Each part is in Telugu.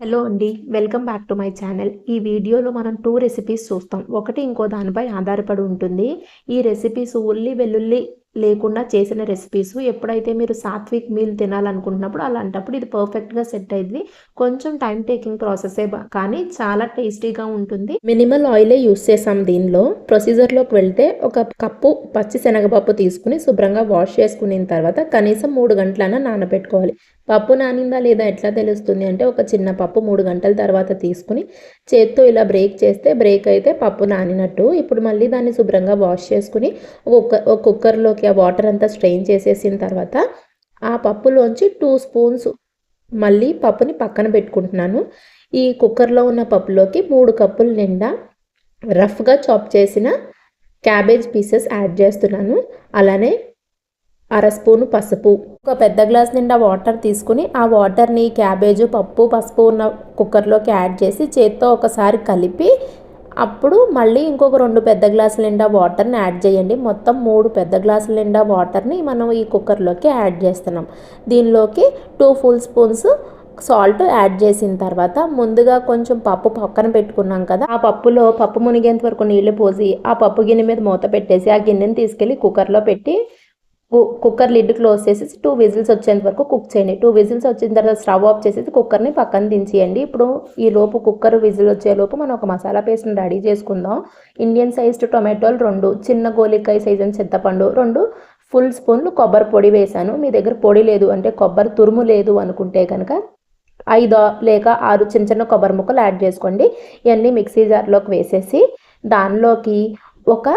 హలో అండి welcome back to my channel ఈ వీడియోలో మనం టూ రెసిపీస్ చూస్తాం. ఒకటి ఇంకో దానిపై ఆధారపడి ఉంటుంది. ఈ రెసిపీస్ ఉల్లి వెల్లుల్లి లేకుండా చేసిన రెసిపీస్ ఎప్పుడైతే మీరు సాత్విక్ మీల్ తినాలనుకుంటున్నప్పుడు అలాంటప్పుడు ఇది పర్ఫెక్ట్గా సెట్ అయింది. కొంచెం టైం టేకింగ్ ప్రాసెసే కానీ చాలా టేస్టీగా ఉంటుంది. మినిమల్ ఆయిలే యూస్ చేసాం దీనిలో. ప్రొసీజర్లోకి వెళ్తే ఒక కప్పు పచ్చి శనగపప్పు తీసుకుని శుభ్రంగా వాష్ చేసుకున్న తర్వాత కనీసం మూడు గంటలైనా నానబెట్టుకోవాలి. పప్పు నానిందా లేదా ఎట్లా తెలుస్తుంది అంటే ఒక చిన్న పప్పు మూడు గంటల తర్వాత తీసుకుని చేత్తో ఇలా బ్రేక్ చేస్తే బ్రేక్ అయితే పప్పు నానినట్టు. ఇప్పుడు మళ్ళీ దాన్ని శుభ్రంగా వాష్ చేసుకుని ఒక కుక్కర్లోకి ఆ వాటర్ అంతా స్ట్రెయిన్ చేసేసిన తర్వాత ఆ పప్పులోంచి టూ స్పూన్స్ మళ్ళీ పప్పుని పక్కన పెట్టుకుంటున్నాను. ఈ కుక్కర్లో ఉన్న పప్పులోకి మూడు కప్పుల నిండా రఫ్గా చాప్ చేసిన క్యాబేజ్ పీసెస్ యాడ్ చేస్తున్నాను. అలానే అర స్పూను పసుపు. ఒక పెద్ద గ్లాస్ నిండా వాటర్ తీసుకుని ఆ వాటర్ని క్యాబేజు పప్పు పసుపు ఉన్న కుక్కర్లోకి యాడ్ చేసి చేత్తో ఒకసారి కలిపి అప్పుడు మళ్ళీ ఇంకొక రెండు పెద్ద గ్లాసుల నిండా వాటర్ని యాడ్ చేయండి. మొత్తం మూడు పెద్ద గ్లాసుల నిండా వాటర్ని మనం ఈ కుక్కర్లోకి యాడ్ చేస్తున్నాం. దీనిలోకి two full spoons salt add చేసిన తర్వాత ముందుగా కొంచెం పప్పు పక్కన పెట్టుకున్నాం కదా ఆ పప్పులో పప్పు మునిగేంత వరకు నీళ్ళు పోసి ఆ పప్పు గిన్నె మీద మూత పెట్టేసి ఆ గిన్నెని తీసుకెళ్ళి కుక్కర్లో పెట్టి కుక్కర్ లిడ్ క్లోజ్ చేసేసి టూ విజిల్స్ వచ్చేంత వరకు కుక్ చేయండి. టూ విజిల్స్ వచ్చిన తర్వాత స్టవ్ ఆఫ్ చేసేసి కుక్కర్ని పక్కన దించేయండి. ఇప్పుడు ఈ లోపు కుక్కర్ విజిల్ వచ్చే లోపు మనం ఒక మసాలా పేస్ట్ని రెడీ చేసుకుందాం. ఇండియన్ సైజ్డ్ టొమాటోలు రెండు చిన్న గోలికాయ సైజ్ అని చింతపండు రెండు ఫుల్ స్పూన్లు కొబ్బరి పొడి వేశాను. మీ దగ్గర పొడి లేదు అంటే కొబ్బరి తురుము లేదు అనుకుంటే కనుక ఐదు లేక ఆరు చిన్న చిన్న కొబ్బరి ముక్కలు యాడ్ చేసుకోండి. ఇవన్నీ మిక్సీ జార్లోకి వేసేసి దానిలోకి ఒక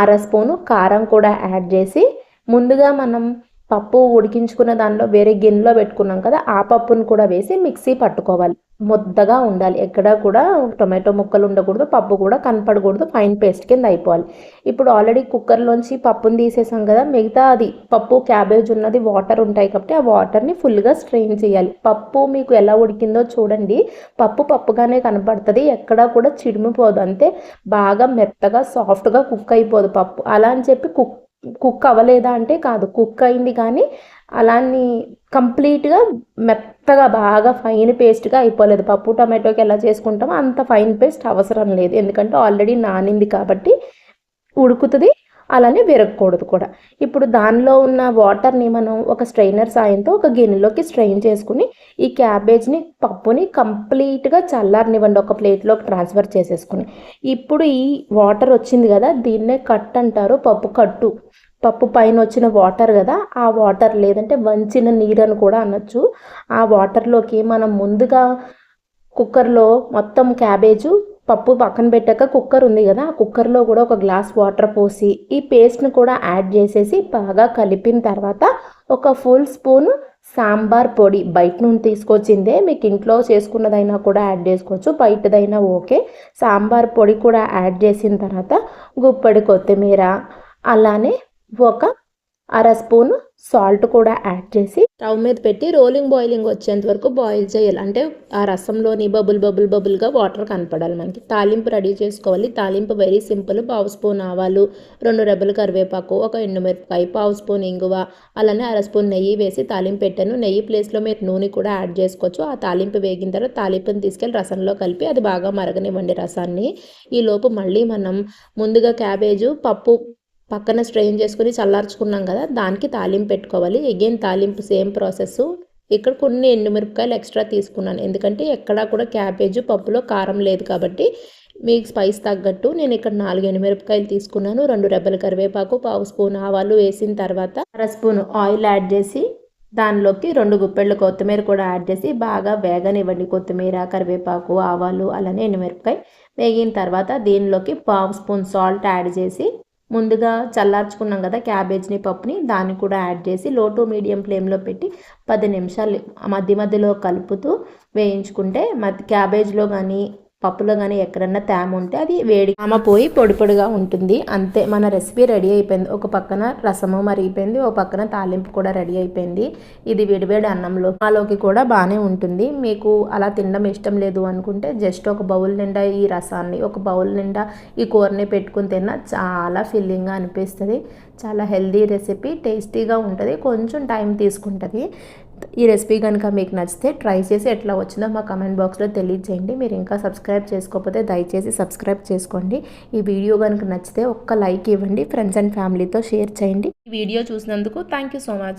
అర స్పూను కారం కూడా యాడ్ చేసి ముందుగా మనం పప్పు ఉడికించుకున్న దానిలో వేరే గిన్నెలో పెట్టుకున్నాం కదా ఆ పప్పును కూడా వేసి మిక్సీ పట్టుకోవాలి. ముద్దగా ఉండాలి. ఎక్కడా కూడా టొమాటో ముక్కలు ఉండకూడదు పప్పు కూడా కనపడకూడదు ఫైన్ పేస్ట్ కింద అయిపోవాలి. ఇప్పుడు ఆల్రెడీ కుక్కర్లోంచి పప్పుని తీసేసాం కదా మిగతా అది పప్పు క్యాబేజ్ ఉన్నది వాటర్ ఉంటాయి కాబట్టి ఆ వాటర్ని ఫుల్గా స్ట్రెయిన్ చేయాలి. పప్పు మీకు ఎలా ఉడికిందో చూడండి. పప్పు పప్పుగానే కనపడుతుంది ఎక్కడా కూడా చిడిమిపోదు. అంతే బాగా మెత్తగా సాఫ్ట్గా కుక్ అయిపోదు పప్పు. అలా అని చెప్పి కుక్ కుక్ అవ్వలేదా అంటే కాదు కుక్ అయింది కానీ అలాని కంప్లీట్గా మెత్తగా బాగా ఫైన్ పేస్ట్గా అయిపోలేదు. పప్పు టమాటోకి ఎలా చేసుకుంటామో అంత ఫైన్ పేస్ట్ అవసరం లేదు. ఎందుకంటే ఆల్రెడీ నానింది కాబట్టి ఉడుకుతుంది. అలానే విరగకూడదు కూడా. ఇప్పుడు దానిలో ఉన్న వాటర్ని మనం ఒక స్ట్రైనర్ సాయంతో ఒక గిన్నెలోకి స్ట్రెయిన్ చేసుకుని ఈ క్యాబేజ్ని పప్పుని కంప్లీట్గా చల్లారనివ్వండి. ఒక ప్లేట్లోకి ట్రాన్స్ఫర్ చేసేసుకుని. ఇప్పుడు ఈ వాటర్ వచ్చింది కదా దీన్నే కట్ అంటారు పప్పు కట్టు. పప్పు పైన వచ్చిన వాటర్ కదా ఆ వాటర్ లేదంటే వంచిన నీరు అని కూడా అనొచ్చు. ఆ వాటర్లోకి మనం ముందుగా కుక్కర్లో మొత్తం క్యాబేజు పప్పు పక్కన పెట్టాక కుక్కర్ ఉంది కదా ఆ కుక్కర్లో కూడా ఒక గ్లాస్ వాటర్ పోసి ఈ పేస్ట్ని కూడా యాడ్ చేసేసి బాగా కలిపిన తర్వాత ఒక ఫుల్ స్పూన్ సాంబార్ పొడి బయట నుండి తీసుకొచ్చిందే మీకు ఇంట్లో చేసుకున్నదైనా కూడా యాడ్ చేసుకోవచ్చు బయటదైనా ఓకే. సాంబార్ పొడి కూడా యాడ్ చేసిన తర్వాత గుప్పడి కొత్తిమీర అలానే ఒక అర స్పూన్ సాల్ట్ కూడా యాడ్ చేసి స్టవ్ మీద పెట్టి రోలింగ్ బాయిలింగ్ వచ్చేంత వరకు బాయిల్ చేయాలి. అంటే ఆ రసంలోని బబుల్ బబుల్ బబుల్గా వాటర్ కనపడాలి మనకి. తాలింపు రెడీ చేసుకోవాలి. తాలింపు వెరీ సింపుల్. పావు స్పూన్ ఆవాలు రెండు రెబ్బలు కరివేపాకు ఒక ఎండుమిరపకాయ పావు స్పూన్ ఇంగువ అలానే అర స్పూన్ నెయ్యి వేసి తాలింపు పెట్టాను. నెయ్యి ప్లేస్లో మీరు నూనె కూడా యాడ్ చేసుకోవచ్చు. ఆ తాలింపు వేగిన తర్వాత తాలింపుని తీసుకెళ్ళి రసంలో కలిపి అది బాగా మరగనివ్వండి రసాన్ని. ఈ లోపు మళ్ళీ మనం ముందుగా క్యాబేజు పప్పు పక్కన స్ట్రెయిన్ చేసుకుని చల్లార్చుకున్నాం కదా దానికి తాలింపు పెట్టుకోవాలి. ఎగైన్ తాలింపు సేమ్ ప్రాసెస్ ఇక్కడ కొన్ని ఎండుమిరపకాయలు ఎక్స్ట్రా తీసుకున్నాను. ఎందుకంటే ఎక్కడా కూడా క్యాబేజ్ పప్పులో కారం లేదు కాబట్టి మీకు స్పైస్ తగ్గట్టు నేను ఇక్కడ నాలుగు ఎండుమిరపకాయలు తీసుకున్నాను. రెండు రెబ్బల కరివేపాకు పావు స్పూన్ ఆవాలు వేసిన తర్వాత అర స్పూన్ ఆయిల్ యాడ్ చేసి దానిలోకి రెండు గుప్పెళ్ళు కొత్తిమీర కూడా యాడ్ చేసి బాగా వేగనివ్వండి. కొత్తిమీర కరివేపాకు ఆవాలు అలానే ఎండుమిరపకాయ వేగిన తర్వాత దీనిలోకి పావు స్పూన్ సాల్ట్ యాడ్ చేసి ముందుగా చల్లార్చుకున్నాం కదా క్యాబేజ్ని పప్పుని దాన్ని కూడా యాడ్ చేసి లో టు మీడియం ఫ్లేమ్లో పెట్టి పది నిమిషాలు మధ్య మధ్యలో కలుపుతూ వేయించుకుంటే మ క్యాబేజ్లో కానీ పప్పులో కానీ ఎక్కడన్నా తేమ ఉంటే అది వేడి తేమ పోయి పొడి పొడిగా ఉంటుంది. అంతే మన రెసిపీ రెడీ అయిపోయింది. ఒక పక్కన రసము మరిగిపోయింది ఒక పక్కన తాలింపు కూడా రెడీ అయిపోయింది. ఇది విడివేడి అన్నంలో మాలోకి కూడా బాగానే ఉంటుంది. మీకు అలా తినడం ఇష్టం లేదు అనుకుంటే జస్ట్ ఒక బౌల్ నిండా ఈ రసాన్ని ఒక బౌల్ నిండా ఈ కూరని పెట్టుకుని తిన్నా చాలా ఫిల్లింగ్గా అనిపిస్తుంది. చాలా హెల్దీ రెసిపీ టేస్టీగా ఉంటుంది. కొంచెం టైం తీసుకుంటుంది. ఈ రెసిపీ కనుక మీకు నచ్చితే ట్రై చేసి ఎట్లా వచ్చిందో మా కమెంట్ బాక్స్లో తెలియజేయండి. మీరు ఇంకా సబ్స్క్రైబ్ చేసుకోకపోతే దయచేసి సబ్స్క్రైబ్ చేసుకోండి. ఈ వీడియో కనుక నచ్చితే ఒక్క లైక్ ఇవ్వండి. ఫ్రెండ్స్ అండ్ ఫ్యామిలీతో షేర్ చేయండి. ఈ వీడియో చూసినందుకు థ్యాంక్ యూ సో మచ్